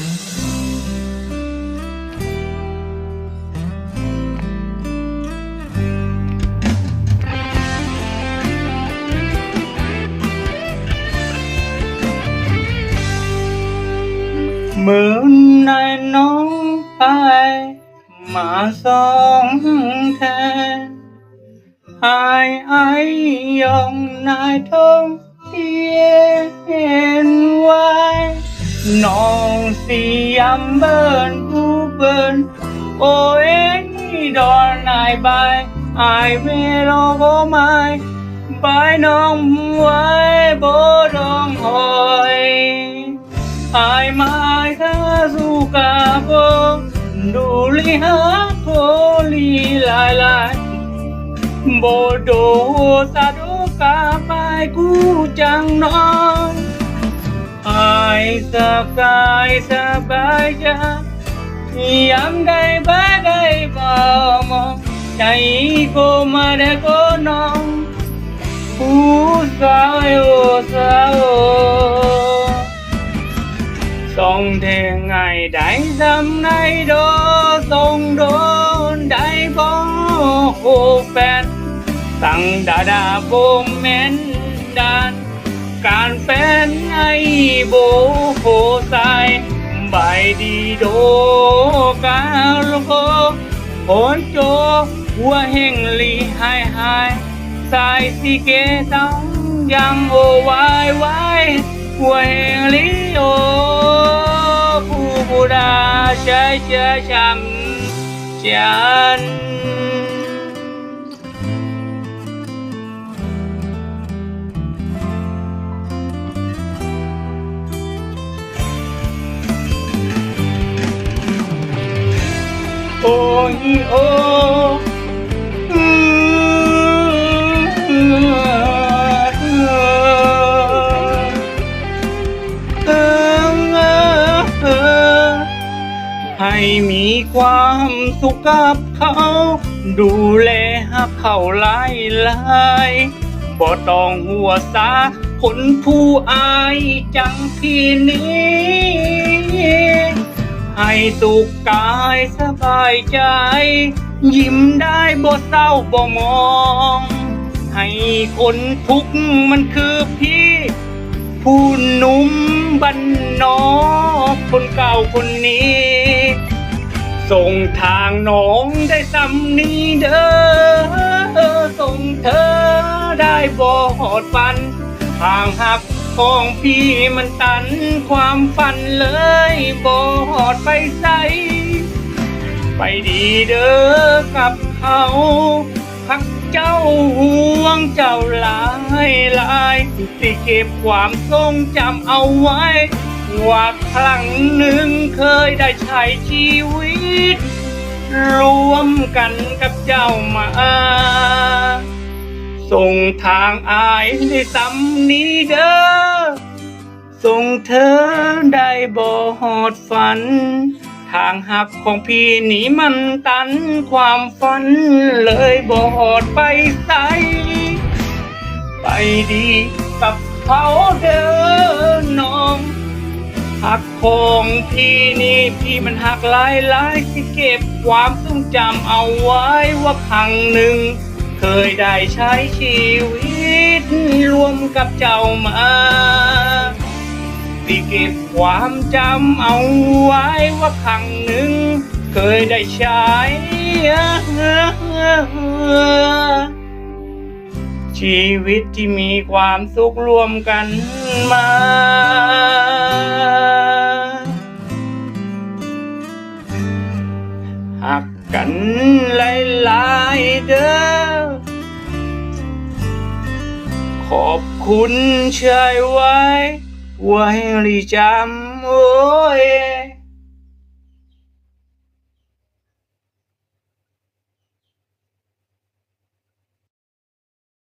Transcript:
เหมือนนายน้องไปม non siam bên u bên ôi đò nai bay, ai về lo có mai. Bay non quay bố đông hồi. Ai mai ta du ca vô đủ li hát thô li lại lại. Bộ đồ ta đô ca bay cú chẳng non sa kai sa baya yam gai ba gai ba mo chai ko ma de ko no u sa o sa o song the ngài đại dâm nay đó song đó đại bó khô phẹt, tặng đã đã vô men โบโหสายบายดีโดกาลโกโอนโจหัวเฮงลีหายหายสายสีเกตองยังโอวายวายหัวเฮงลีโอผู้บูดาใจเชื่อช้ำฉัน โอ้ยโอ้ให้มีความสุขกับเขา ดูแลหักเขาหลายหลายบ่ต้องหัวสาคนผู้อายจังที่นี้ ให้สุขกายสบายใจ ยิ้มได้บ่เศร้าบ่มอง ให้คนทุกข์มันคือพี่ ผู้หนุ่มบ้านนอกคนเก่าคนนี้ ส่งทางน้องได้สำนีเด้อส่งเธอได้บ่หอดฟันทางหัก ของพี่มันตันความฝันเลยบอดไปใส ไปดีเด้อกับเขาพักเจ้าห่วงเจ้าหลายหลายสิเก็บความทรงจำเอาไว้ ว่าครั้งหนึ่งเคยได้ใช้ชีวิต รวมกันกับเจ้ามาส่งทางอายได้สำนี้เด้อ ส่งเธอได้บ่หอดฝัน ทางหักของพี่นี่มันตันความฝันเลยบ่หอดไปใส ไปดีกับเขาเดินน้อง หักของพี่นี่พี่มันหักหลายหลายที่เก็บความทรงจำเอาไว้ว่าครั้งหนึ่ง เคยได้ใช้ชีวิต รวมกับเจ้ามา ที่เก็บความจำเอาไว้ว่าครั้งหนึ่ง เคยได้ใช้ชีวิตที่มีความสุขรวมกันมา หักกันหลายๆเด้อ ขอบคุณเชยไว้ Wahai licamu